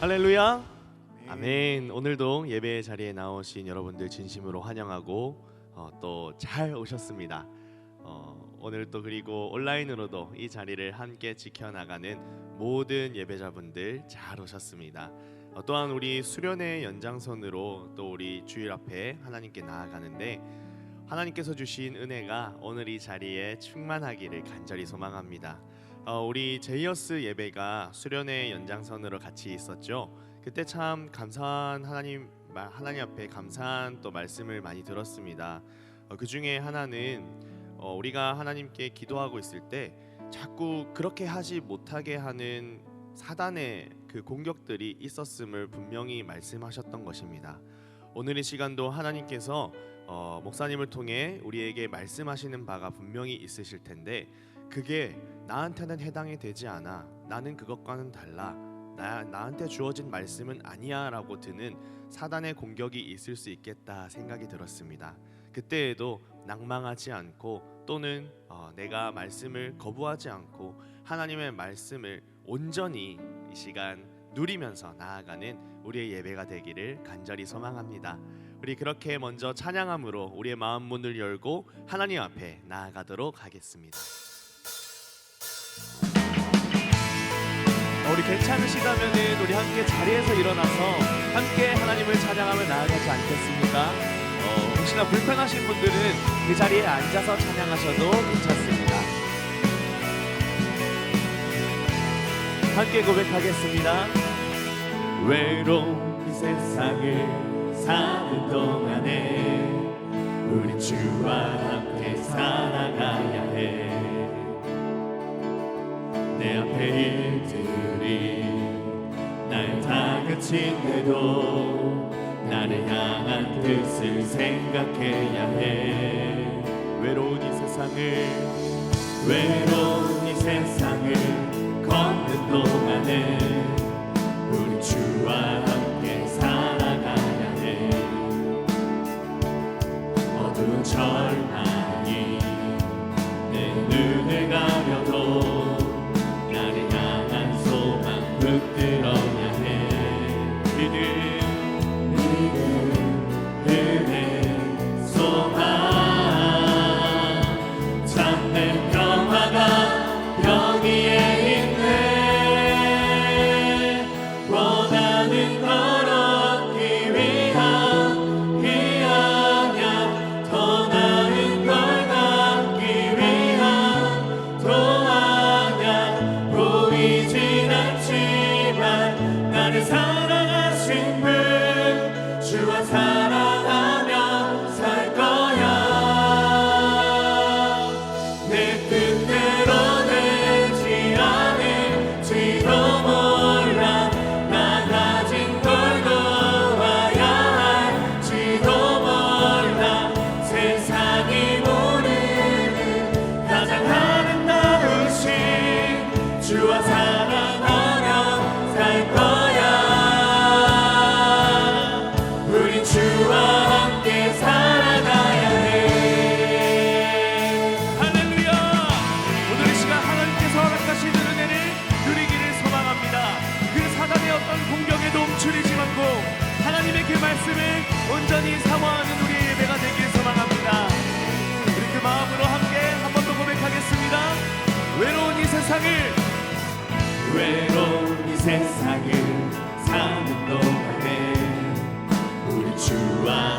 할렐루야. 네. 아멘. 오늘도 예배 자리에 나오신 여러분들 진심으로 환영하고 어, 또잘 오셨습니다. 어, 오늘 또 그리고 온라인으로도 이 자리를 함께 지켜나가는 모든 예배자분들 잘 오셨습니다. 어, 또한 우리 수련의 연장선으로 또 우리 주일 앞에 하나님께 나아가는데 하나님께서 주신 은혜가 오늘 이 자리에 충만하기를 간절히 소망합니다. 어, 우리 제이어스 예배가 수련의 연장선으로 같이 있었죠. 그때 참 감사한 하나님 마- 하나님 앞에 감사한 또 말씀을 많이 들었습니다. 어, 그 중에 하나는 어, 우리가 하나님께 기도하고 있을 때 자꾸 그렇게 하지 못하게 하는 사단의 그 공격들이 있었음을 분명히 말씀하셨던 것입니다. 오늘 이 시간도 하나님께서 어, 목사님을 통해 우리에게 말씀하시는 바가 분명히 있으실 텐데 그게 나한테는 해당이 되지 않아. 나는 그것과는 달라. 나 나한테 주어진 말씀은 아니야 라고 드는 사단의 공격이 있을 수 있겠다 생각이 들었습니다. 그때에도 낭망하지 않고 또는 어, 내가 말씀을 거부하지 않고 하나님의 말씀을 온전히 이 시간 누리면서 나아가는 우리의 예배가 되기를 간절히 소망합니다. 우리 그렇게 먼저 찬양함으로 우리의 마음 문을 열고 하나님 앞에 나아가도록 하겠습니다. 우리 괜찮으시다면은 우리 함께 자리에서 일어나서 함께 하나님을 찬양하며 나아가지 않겠습니까? 어, 혹시나 불편하신 분들은 그 자리에 앉아서 찬양하셔도 괜찮습니다. 함께 고백하겠습니다. 외로운 이 세상을 사는 동안에 우리 주와 함께 살아가야 해. 내 앞에 일들이 날 다그친데도 나를 향한 뜻을 생각해야 해. 외로운 이 세상을 외로운 이 세상을 걷는 동안에 우리 주와 함께 살아가야 해. 어두운 절망 세상을 사는 동안에 우리 주와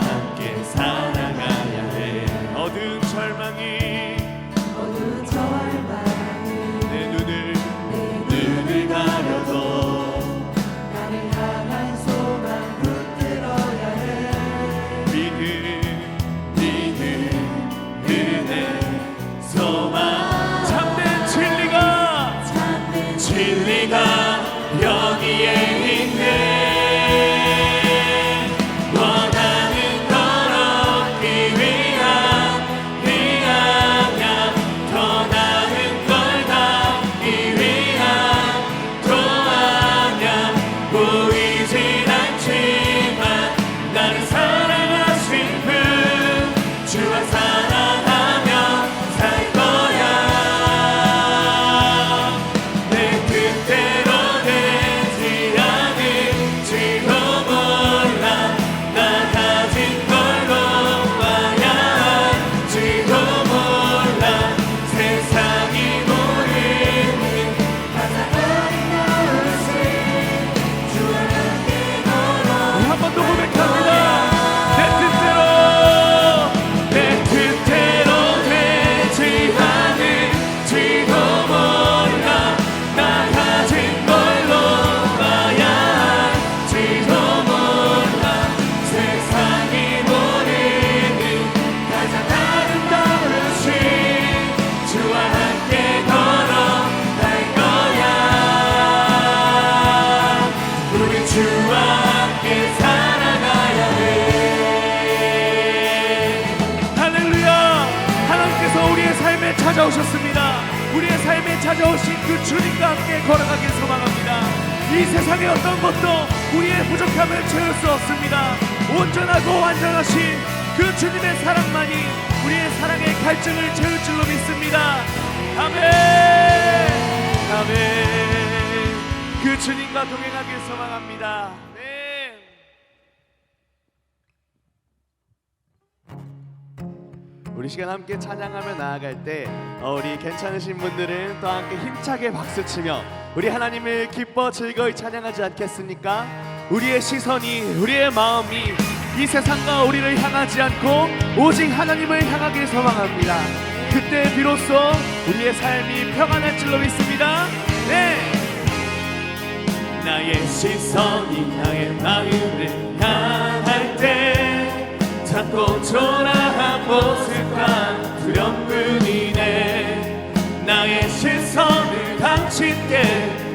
온전하고 완전하신 그 주님의 사랑만이 우리의 사랑의 갈증을 채울 줄로 믿습니다. 아멘. 아멘. 그 주님과 동행하길 소망합니다. 우리 시간 함께 찬양하며 나아갈 때 어, 우리 괜찮으신 분들은 또 함께 힘차게 박수치며 우리 하나님을 기뻐 즐거이 찬양하지 않겠습니까? 우리의 시선이 우리의 마음이 이 세상과 우리를 향하지 않고 오직 하나님을 향하길 소망합니다. 그때 비로소 우리의 삶이 평안할 줄로 믿습니다. 네. 나의 시선이 나의 마음을 향할 때 자꾸 초라한 모습과 두려움뿐이네 나의 시선을 당신께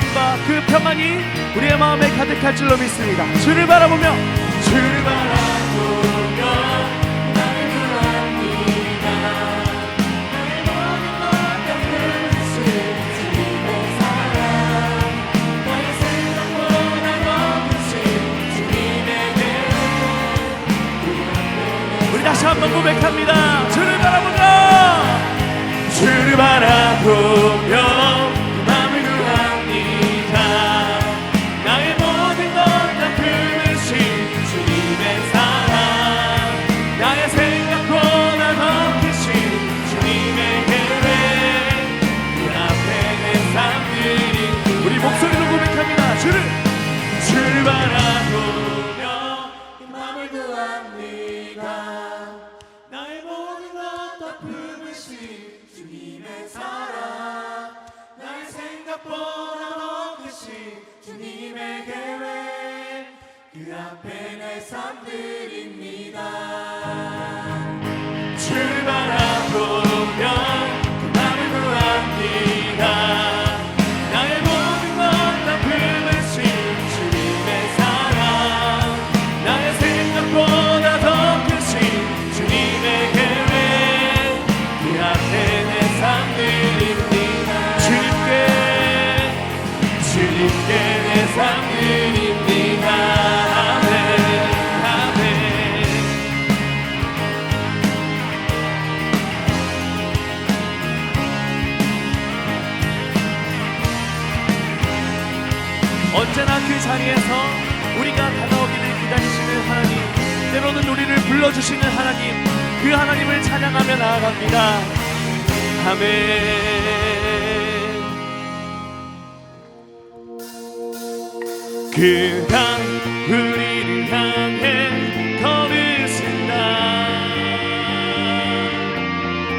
안전과 그 평안이 우리의 마음에 가득할 줄로 믿습니다. 주를 바라보며 주를 바라보며 다시 한번 고백합니다. 주를 바라보며 주를 바라보며 언제나 그 자리에서 우리가 다가오기를 기다리시는 하나님 때로는 우리를 불러주시는 하나님 그 하나님을 찬양하며 나아갑니다. 아멘 그가 우리를 향해 걸으신다.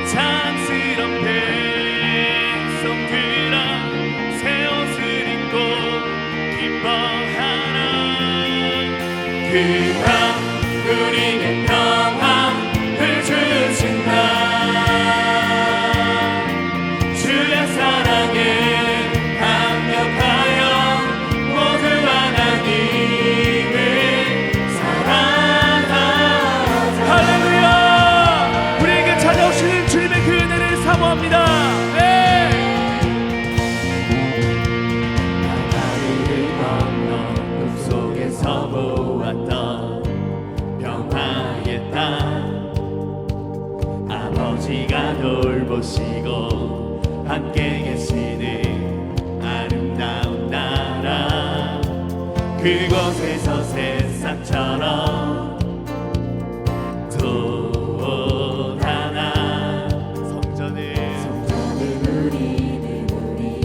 자랑스런 백성들아 새 옷을 입고 기뻐하라. 그가 새싹처럼 또 하나. 성전을 우리는 우리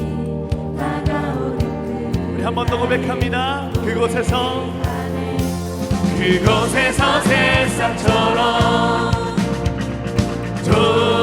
다가오는 우리 한 번 더 고백합니다. 그곳에서. 그곳에서 돋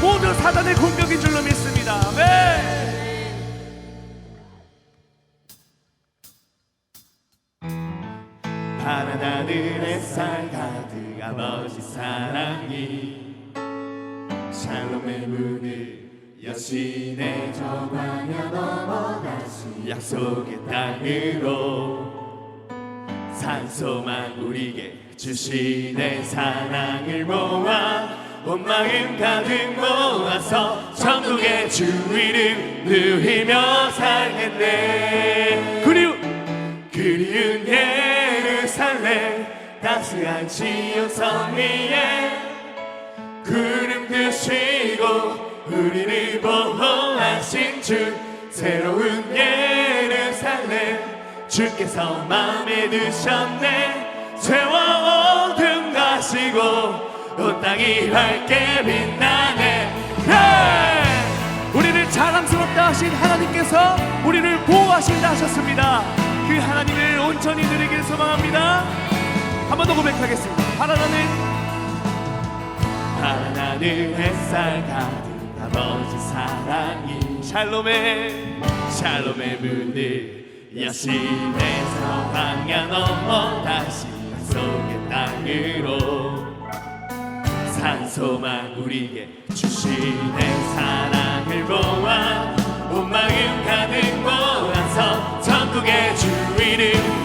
모두 사단의 공격인 줄로 믿습니다. 네. 파란 하늘 햇살 가득 아버지 사랑이 샬롬의 문을 여신의 정화며 넘어 다시 약속의 땅으로 산소만 우리에게 주시는 사랑을 모아 온 마음 가득 모아서 천국의 주 이름 누리며 살겠네. 그리운 그리운 예루살렘 따스한 지온 성 위에 구름 드시고 우리를 보호하신 주 새로운 예루살렘 주께서 마음에 드셨네. 죄와 어둠 가시고 온 땅이 밝게 빛나네 네! 우리를 자랑스럽다 하신 하나님께서 우리를 보호하신다 하셨습니다. 그 하나님을 온전히 누리길 소망합니다. 한 번 더 고백하겠습니다. 하나님 하늘 햇살 가득 아버지 사랑이 샬롬의 샬롬의 문을 여신에서 광야 넘어 다시 약속의 땅으로 산소만 우리에게 주시는 사랑을 모아 온 마음 가득 모아서 천국의 주 이름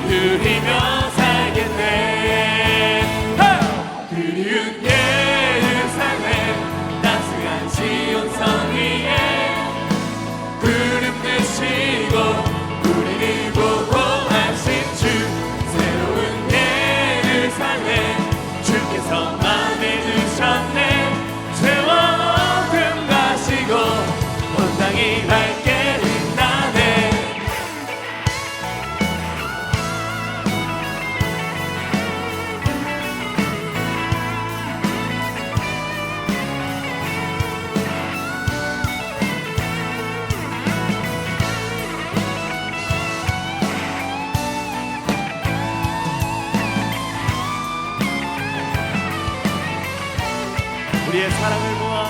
모아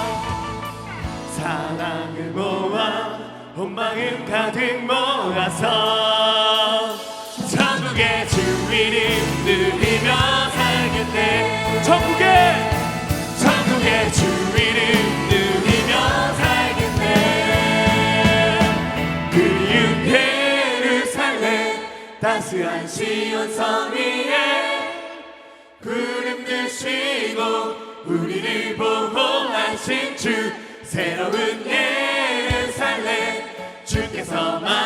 사랑을 모아 온 마음 가득 모아서 천국의 주 이름 누리며 살겠네. 천국의 주 이름 누리며 살겠네. 그리운 예루살렘 따스한 시온 성 위에 구름 드시고 우리를 보호하신 주 새로운 예루살렘. 주께서 마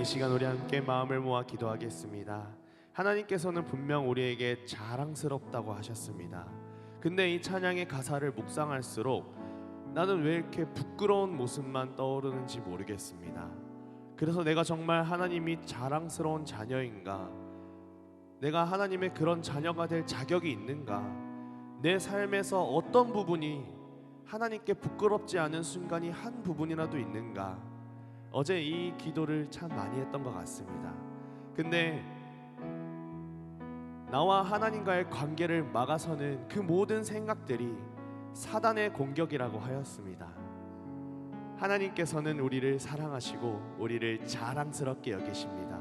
이 시간 우리 함께 마음을 모아 기도하겠습니다. 하나님께서는 분명 우리에게 자랑스럽다고 하셨습니다. 근데 이 찬양의 가사를 묵상할수록 나는 왜 이렇게 부끄러운 모습만 떠오르는지 모르겠습니다. 그래서 내가 정말 하나님이 자랑스러운 자녀인가? 내가 하나님의 그런 자녀가 될 자격이 있는가? 내 삶에서 어떤 부분이 하나님께 부끄럽지 않은 순간이 한 부분이라도 있는가? 어제 이 기도를 참 많이 했던 것 같습니다. 근데 나와 하나님과의 관계를 막아서는 그 모든 생각들이 사단의 공격이라고 하였습니다. 하나님께서는 우리를 사랑하시고 우리를 자랑스럽게 여기십니다.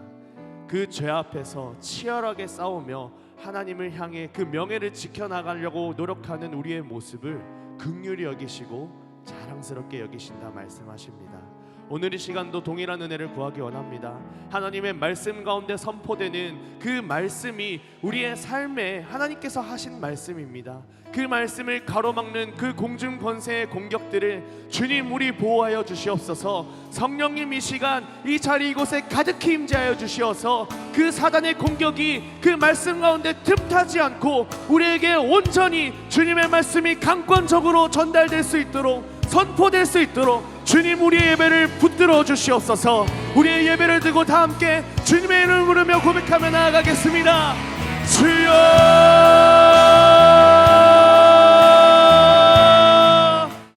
그 죄 앞에서 치열하게 싸우며 하나님을 향해 그 명예를 지켜나가려고 노력하는 우리의 모습을 극률히 여기시고 자랑스럽게 여기신다 말씀하십니다. 오늘 이 시간도 동일한 은혜를 구하기 원합니다. 하나님의 말씀 가운데 선포되는 그 말씀이 우리의 삶에 하나님께서 하신 말씀입니다. 그 말씀을 가로막는 그 공중 권세의 공격들을 주님 우리 보호하여 주시옵소서. 성령님 이 시간 이 자리 이곳에 가득히 임재하여 주시어서 그 사단의 공격이 그 말씀 가운데 틈타지 않고 우리에게 온전히 주님의 말씀이 강권적으로 전달될 수 있도록 선포될 수 있도록 주님 우리의 예배를 붙들어 주시옵소서. 우리의 예배를 드고 다 함께 주님의 이름을 부르며 고백하며 나아가겠습니다. 주여